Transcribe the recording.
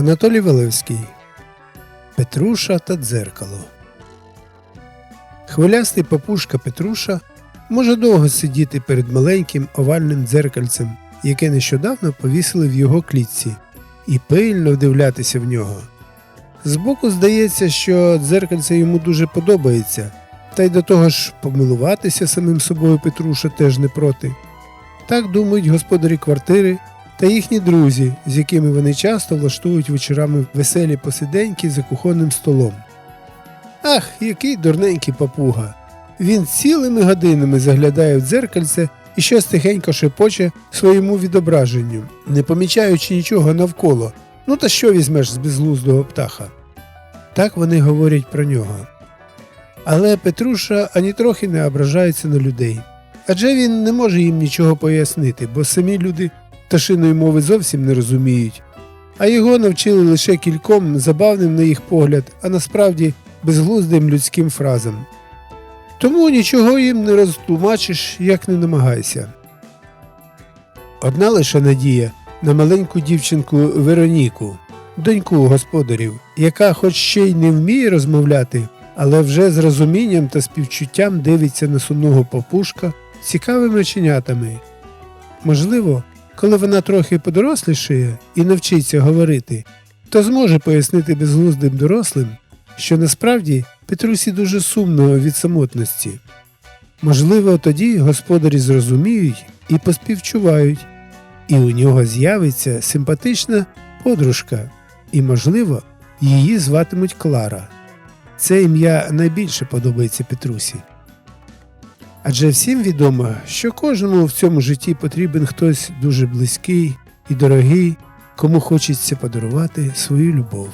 Анатолій Валевський Петруша та дзеркало. Хвилястий папушка Петруша може довго сидіти перед маленьким овальним дзеркальцем, яке нещодавно повісили в його клітці, і пильно вдивлятися в нього. Збоку здається, що дзеркальце йому дуже подобається, та й до того ж помилуватися самим собою Петруша теж не проти. Так думають господарі квартири та їхні друзі, з якими вони часто влаштують вечорами веселі посиденьки за кухонним столом. Ах, який дурненький папуга! Він цілими годинами заглядає в дзеркальце і щось тихенько шепоче своєму відображенню, не помічаючи нічого навколо. Ну та що візьмеш з безглуздого птаха? Так вони говорять про нього. Але Петруша ані трохи не ображається на людей. Адже він не може їм нічого пояснити, бо самі люди пташиної мови зовсім не розуміють, а його навчили лише кільком забавним на їх погляд, а насправді безглуздим людським фразам. Тому нічого їм не розтлумачиш, як не намагайся. Одна лише надія на маленьку дівчинку Вероніку, доньку господарів, яка хоч ще й не вміє розмовляти, але вже з розумінням та співчуттям дивиться на сумного папушка цікавими оченятами. Можливо, коли вона трохи подорослішає і навчиться говорити, то зможе пояснити безглуздим дорослим, що насправді Петрусі дуже сумно від самотності. Можливо, тоді господарі зрозуміють і поспівчувають, і у нього з'явиться симпатична подружка, і, можливо, її зватимуть Клара. Це ім'я найбільше подобається Петрусі. Адже всім відомо, що кожному в цьому житті потрібен хтось дуже близький і дорогий, кому хочеться подарувати свою любов.